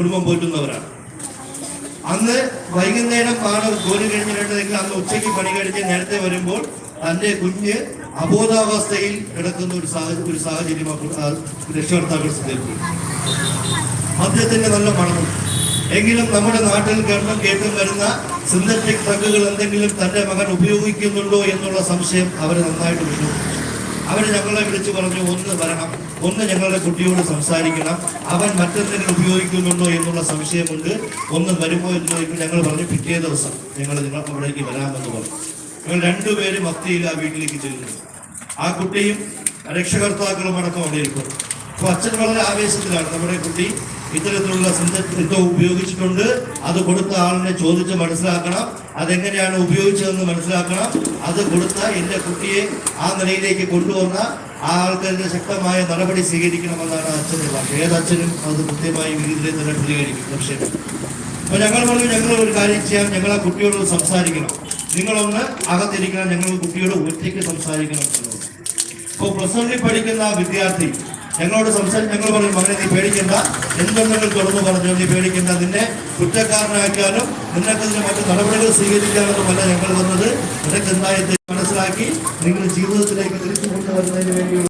കുടുംബം പോറ്റുന്നവരാണ് അന്ന് വൈകുന്നേരം ആണ് ജോലി കഴിഞ്ഞിട്ടുണ്ടെങ്കിൽ അന്ന് ഉച്ചയ്ക്ക് പണി കഴിഞ്ഞ് നേരത്തെ വരുമ്പോൾ തന്റെ കുഞ്ഞ് അബോധാവസ്ഥയിൽ കിടക്കുന്ന ഒരു സാഹചര്യം ഒരു സാഹചര്യം രക്ഷകർത്താക്കൾ ശ്രദ്ധിക്കും മദ്യത്തിന്റെ നല്ല മണം എങ്കിലും നമ്മുടെ നാട്ടിൽ ഗവൺമെന്റ് കേട്ടും വരുന്ന സിന്തറ്റിക് ഡ്രഗുകൾ എന്തെങ്കിലും തന്റെ മകൻ ഉപയോഗിക്കുന്നുണ്ടോ എന്നുള്ള സംശയം അവരെ നന്നായിട്ട് വിട്ടു. ഞങ്ങളെ വിളിച്ചു പറഞ്ഞു ഒന്ന് വരണം. ഒന്ന് ഞങ്ങളുടെ കുട്ടിയോട് സംസാരിക്കണം. അവൻ മറ്റെന്തെങ്കിലും ഉപയോഗിക്കുന്നുണ്ടോ എന്നുള്ള സംശയമുണ്ട്. ഒന്ന് വരുമോ എന്ന് ചോദിക്കുമ്പോൾ ഞങ്ങൾ പറഞ്ഞു പിറ്റേ ദിവസം ഞങ്ങൾ നിങ്ങൾ അവിടേക്ക് വരാമെന്ന് പറഞ്ഞു. ഞങ്ങൾ രണ്ടുപേരും മത്തിയിൽ ആ വീട്ടിലേക്ക് ചെല്ലുന്നു. ആ കുട്ടിയും രക്ഷകർത്താക്കളും അടക്കം അവിടെ ഇരിക്കുന്നു. അപ്പൊ അച്ഛൻ വളരെ ആവേശത്തിലാണ് നമ്മുടെ കുട്ടി ഇത്തരത്തിലുള്ള സിന്ധ ഉപയോഗിച്ചിട്ടുണ്ട്. അത് കൊടുത്ത ആളിനെ ചോദിച്ച് മനസ്സിലാക്കണം. അതെങ്ങനെയാണ് ഉപയോഗിച്ചതെന്ന് മനസ്സിലാക്കണം. അത് കൊടുത്ത എന്റെ കുട്ടിയെ ആ നിലയിലേക്ക് കൊണ്ടുവന്ന ആ ആൾക്കാരുടെ ശക്തമായ നടപടി സ്വീകരിക്കണമെന്നാണ് അച്ഛന്റെ പറഞ്ഞത് ഏതച്ഛനും അത് കൃത്യമായി വീട്ടിലെ തന്നെ പ്രതികരിക്കും. പക്ഷേ അപ്പൊ ഞങ്ങൾ പറഞ്ഞു ഞങ്ങൾ ഒരു കാര്യം ചെയ്യാം. ഞങ്ങൾ ആ കുട്ടിയോട് സംസാരിക്കണം. നിങ്ങളൊന്ന് അകത്തിരിക്കണം. ഞങ്ങൾ കുട്ടിയോട് ഒറ്റയ്ക്ക് സംസാരിക്കണം ഇപ്പോൾ പ്ലസ് വണ്ണിൽ പഠിക്കുന്ന ആ വിദ്യാർത്ഥി ഞങ്ങളോട് സംസാരിച്ച് ഞങ്ങൾ പറഞ്ഞു മകനെ നീ പേടിക്കണ്ട. എന്തെങ്കിലും തുറന്നു പറഞ്ഞു. നീ പേടിക്കണ്ട. നിന്നെ കുറ്റക്കാരനാക്കാനും നിനക്കതിന് മറ്റു നടപടികൾ സ്വീകരിക്കാനൊന്നുമല്ല ഞങ്ങൾ വന്നത്. നിനക്ക് എന്തായി മനസ്സിലാക്കി നിങ്ങൾ ജീവിതത്തിലേക്ക് തിരിച്ചു കൊണ്ടുവരുന്നതിന് വേണ്ടി